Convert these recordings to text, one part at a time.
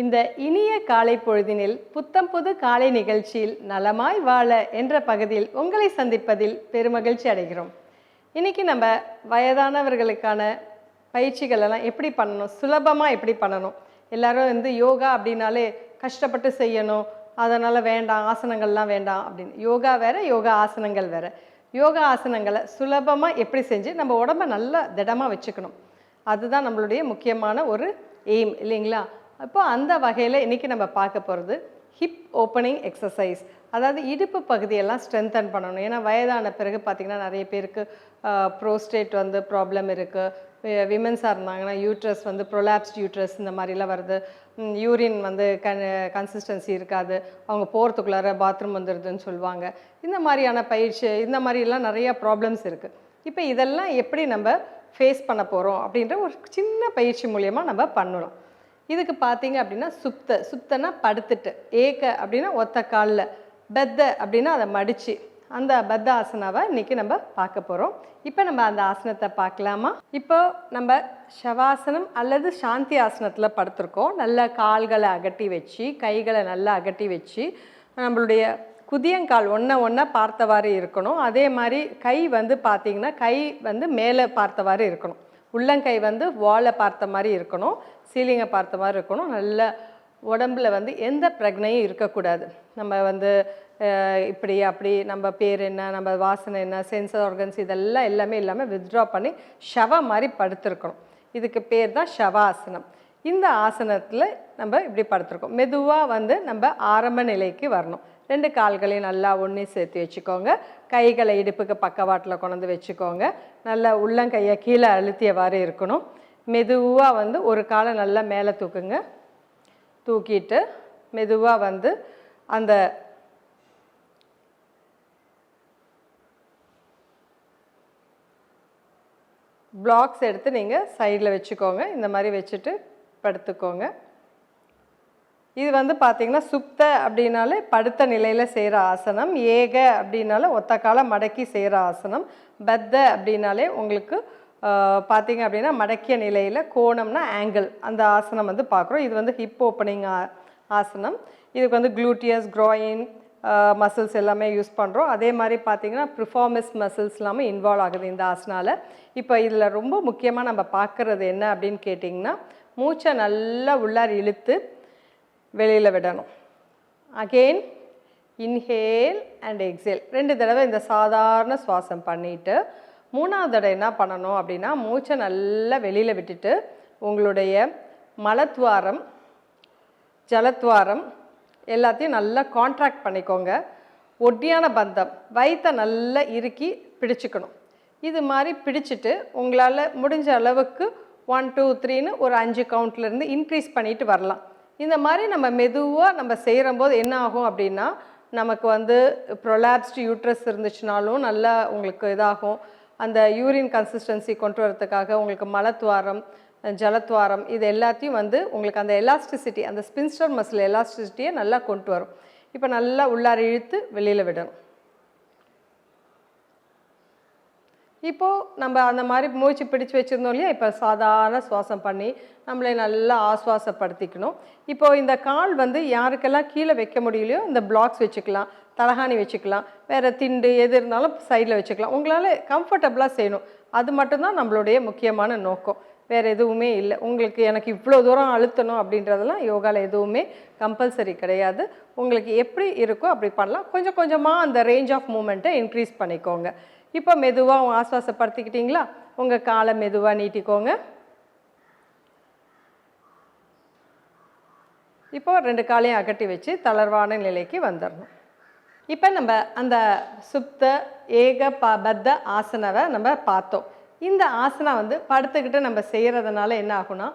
இந்த இனிய காலை பொழுதினில் புத்தம் புது காலை நிகழ்ச்சியில் நலமாய் வாழ என்ற பகுதியில் உங்களை சந்திப்பதில் பெருமகிழ்ச்சி அடைகிறோம். இன்னைக்கு நம்ம வயதானவர்களுக்கான பயிற்சிகள் எல்லாம் எப்படி பண்ணணும்? சுலபமாக எப்படி பண்ணணும்? எல்லாரும் வந்து யோகா அப்படின்னாலே கஷ்டப்பட்டு செய்யணும். அதனால் வேண்டாம் ஆசனங்கள்லாம் வேண்டாம் அப்படின்னு. யோகா வேறு யோகா ஆசனங்கள் வேறு. யோகா ஆசனங்களை சுலபமாக எப்படி செஞ்சு நம்ம உடம்ப நல்லா திடமாக வச்சுக்கணும். அதுதான் நம்மளுடைய முக்கியமான ஒரு எய்ம் இல்லைங்களா? அப்போ அந்த வகையில் இன்றைக்கி நம்ம பார்க்க போகிறது ஹிப் ஓப்பனிங் எக்ஸசைஸ் அதாவது இடுப்பு பகுதியெல்லாம் ஸ்ட்ரென்தன் பண்ணணும். ஏன்னா வயதான பிறகு பார்த்திங்கன்னா நிறைய பேருக்கு ப்ரோஸ்டேட் வந்து ப்ராப்ளம் இருக்குது விமென்ஸாக இருந்தாங்கன்னா யூட்ரஸ் வந்து ப்ரொலாப்ஸ்ட் யூட்ரஸ் இந்த மாதிரிலாம் வருது. யூரின் வந்து கன் கன்சிஸ்டன்சி இருக்காது. அவங்க போகிறதுக்குள்ளார பாத்ரூம் வந்துடுதுன்னு சொல்லுவாங்க. இந்த மாதிரியான பயிற்சி இந்த மாதிரிலாம் நிறையா ப்ராப்ளம்ஸ் இருக்குது இப்போ இதெல்லாம் எப்படி நம்ம ஃபேஸ் பண்ண போகிறோம் அப்படின்ற ஒரு சின்ன பயிற்சி மூலயமா நம்ம பண்ணணும். இதுக்கு பார்த்தீங்க அப்படின்னா சுப்த சுப்தனா படுத்துட்டு ஏக்க அப்படின்னா ஒத்த காலில் பெத்த அப்படின்னா அதை மடித்து அந்த பத்த ஆசனாவை இன்னைக்கு நம்ம பார்க்க போகிறோம் இப்போ நம்ம அந்த ஆசனத்தை பார்க்கலாமா? இப்போ நம்ம ஷவாசனம் அல்லது சாந்தி ஆசனத்தில் படுத்திருக்கோம். நல்ல கால்களை அகட்டி வச்சு கைகளை நல்லா அகட்டி வச்சு நம்மளுடைய குதியங்கால் ஒன்றை ஒன்றா பார்த்தவாறு இருக்கணும். அதே மாதிரி கை வந்து பார்த்திங்கன்னா கை வந்து மேலே பார்த்தவாறு இருக்கணும். உள்ளங்கை வந்து வாலை பார்த்த மாதிரி இருக்கணும் சீலிங்கை பார்த்த மாதிரி இருக்கணும். நல்ல உடம்புல வந்து எந்த பிரக்னையும் இருக்கக்கூடாது. நம்ம வந்து இப்படி அப்படி நம்ம பேர் என்ன நம்ம வாசனை என்ன சென்சர் ஆர்கன்ஸ் இதெல்லாம் எல்லாமே இல்லாமல் வித்ட்ரா பண்ணி ஷவ மாதிரி படுத்திருக்கணும். இதுக்கு பேர் தான் ஷவாசனம். இந்த ஆசனத்தில் நம்ம இப்படி படுத்திருக்கோம். மெதுவாக வந்து நம்ம ஆரம்ப நிலைக்கு வரணும். ரெண்டு கால்களையும் நல்லா ஒன்றி சேர்த்து வச்சுக்கோங்க. கைகளை இடுப்புக்கு பக்கவாட்டில் கொண்டு வச்சுக்கோங்க. நல்லா உள்ளங்கையை கீழே அழுத்தியவாறு இருக்கணும். மெதுவாக வந்து ஒரு காலை நல்லா மேலே தூக்குங்க. தூக்கிட்டு மெதுவாக வந்து அந்த பிளாக்ஸ் எடுத்து நீங்கள் சைடில் வச்சுக்கோங்க. இந்த மாதிரி வச்சுட்டு படுத்துக்கோங்க. இது வந்து பார்த்திங்கன்னா சுப்த அப்படின்னாலே படுத்த நிலையில் செய்கிற ஆசனம் ஏக அப்படின்னாலே ஒத்த காலை மடக்கி செய்கிற ஆசனம் பத்த அப்படின்னாலே உங்களுக்கு பார்த்திங்க பார்த்தீங்க அப்படின்னா மடக்கிய நிலையில் கோணம்னா ஆங்கிள் அந்த ஆசனம் வந்து பார்க்குறோம் இது வந்து ஹிப் ஓப்பனிங் ஆசனம். இதுக்கு வந்து க்ளூட்டியஸ் க்ராயின் மசில்ஸ் எல்லாமே யூஸ் பண்ணுறோம் அதே மாதிரி பார்த்திங்கன்னா ப்ரிஃபார்மஸ் மசில்ஸ் எல்லாமே இன்வால்வ் ஆகுது இந்த ஆசனால. இப்போ இதில் ரொம்ப முக்கியமாக நம்ம பார்க்குறது என்ன அப்படின்னு கேட்டிங்கன்னா மூச்சை நல்லா உள்ளார் இழுத்து வெளியில் விடணும். அகெயின் இன்ஹேல் அண்ட் எக்ஸேல் ரெண்டு தடவை இந்த சாதாரண சுவாசம் பண்ணிவிட்டு மூணாவது தடவை என்ன பண்ணணும் அப்படின்னா மூச்சை நல்லா வெளியில் விட்டுட்டு உங்களுடைய மலத்வாரம் ஜலத்வாரம் எல்லாத்தையும் நல்லா கான்ட்ராக்ட் பண்ணிக்கோங்க. ஒட்டியான பந்தம் வயிற்றை நல்லா இறுக்கி பிடிச்சுக்கணும். இது மாதிரி பிடிச்சிட்டு உங்களால் முடிஞ்ச அளவுக்கு ஒன் டூ த்ரீன்னு ஒரு அஞ்சு கவுண்ட்லேருந்து இன்க்ரீஸ் பண்ணிட்டு வரலாம். இந்த மாதிரி நம்ம மெதுவாக நம்ம செய்கிறம்போது என்ன ஆகும் அப்படின்னா நமக்கு வந்து ப்ரொலாப்ஸ்டு யூட்ரஸ் இருந்துச்சுனாலும் நல்லா உங்களுக்கு இதாகும். அந்த யூரின் கன்சிஸ்டன்சி கொண்டு வரதுக்காக உங்களுக்கு மலத்துவாரம் ஜலத்வாரம் இது எல்லாத்தையும் வந்து உங்களுக்கு அந்த எலாஸ்டிசிட்டி அந்த ஸ்பின்ஸ்டர் மசில் எலாஸ்டிசிட்டியை நல்லா கொண்டு வரும். இப்போ நல்லா உள்ளார இழுத்து வெளியில் விடணும். இப்போது நம்ம அந்த மாதிரி மூச்சு பிடிச்சு வச்சுருந்தோம் இல்லையா? இப்போ சாதாரண சுவாசம் பண்ணி நம்மளை நல்லா ஆஸ்வாசப்படுத்திக்கணும் இப்போது இந்த கால் வந்து யாருக்கெல்லாம் கீழே வைக்க முடியலையோ இந்த பிளாக்ஸ் வச்சுக்கலாம் தலகாணி வச்சுக்கலாம் வேறு திண்டு எது இருந்தாலும் சைடில் வச்சுக்கலாம். உங்களால் கம்ஃபர்டபுளாக செய்யணும். அது மட்டும்தான் நம்மளுடைய முக்கியமான நோக்கம். வேறு எதுவுமே இல்லை. உங்களுக்கு எனக்கு இவ்வளோ தூரம் அழுத்தணும் அப்படின்றதெல்லாம் யோகாவில் எதுவுமே கம்பல்சரி கிடையாது. உங்களுக்கு எப்படி இருக்கோ அப்படி பண்ணலாம். கொஞ்சம் கொஞ்சமாக அந்த ரேஞ்ச் ஆஃப் மூமெண்ட்டை இன்க்ரீஸ் பண்ணிக்கோங்க. இப்போ மெதுவாக உங்கள் ஆஸ்வாசப்படுத்திக்கிட்டீங்களா? உங்கள் காலை மெதுவாக நீட்டிக்கோங்க. இப்போது ரெண்டு காலையும் அகட்டி வச்சு தளர்வான நிலைக்கு வந்துடணும் இப்போ நம்ம அந்த சுப்த ஏக ப பத்த ஆசனவை நம்ம பார்த்தோம். இந்த ஆசனா வந்து படுத்துக்கிட்டு நம்ம செய்கிறதுனால என்ன ஆகும்னா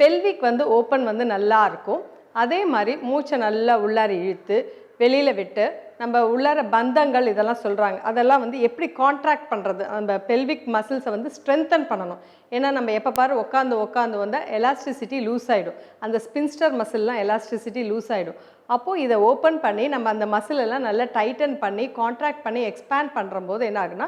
பெல்விக் வந்து ஓப்பன் வந்து நல்லா இருக்கும். அதே மாதிரி மூச்சை நல்லா உள்ளார இழுத்து வெளியில் விட்டு நம்ம உள்ளார பந்தங்கள் இதெல்லாம் சொல்கிறாங்க அதெல்லாம் வந்து எப்படி கான்ட்ராக்ட் பண்ணுறது நம்ம பெல்விக் மசில்ஸை வந்து ஸ்ட்ரென்தன் பண்ணணும். ஏன்னா நம்ம எப்போ பாரு உட்காந்து உட்காந்து வந்தால் எலாஸ்டிசிட்டி லூஸ் ஆகிடும் அந்த ஸ்பின்ஸ்டர் மசில்லாம் எலாஸ்டிசிட்டி லூஸ் ஆகிடும் அப்போது இதை ஓப்பன் பண்ணி நம்ம அந்த மசிலெல்லாம் நல்லா டைட்டன் பண்ணி கான்ட்ராக்ட் பண்ணி எக்ஸ்பேண்ட் பண்ணுறம்போது என்ன ஆகுனா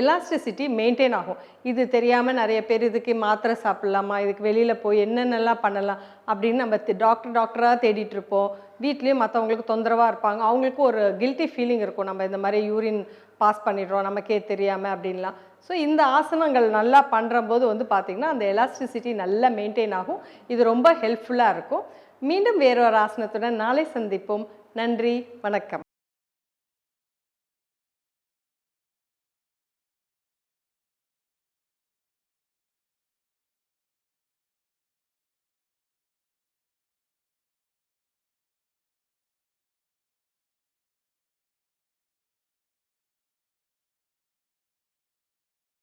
எலாஸ்டிசிட்டி மெயின்டைன் ஆகும். இது தெரியாமல் நிறைய பேர் இதுக்கு மாத்திரை சாப்பிட்லாமா இதுக்கு வெளியில் போய் என்னென்னலாம் பண்ணலாம் அப்படின்னு நம்ம டாக்டர் டாக்டராக தேடிட்டு இருப்போம். வீட்லேயும் மற்றவங்களுக்கு தொந்தரவாக இருப்பாங்க. அவங்களுக்கு ஒரு கில்ட்டி ஃபீலிங் இருக்கும். நம்ம இந்த மாதிரி யூரின் பாஸ் பண்ணிடுறோம் நமக்கே தெரியாமல் அப்படின்லாம். ஸோ இந்த ஆசனங்கள் நல்லா பண்ணுறம்போது வந்து பார்த்திங்கன்னா அந்த எலாஸ்டிசிட்டி நல்லா மெயின்டைன் ஆகும். இது ரொம்ப ஹெல்ப்ஃபுல்லாக இருக்கும். மீண்டும் வேறொரு ஆசனத்துடன் நாளை சந்திப்போம். நன்றி வணக்கம்.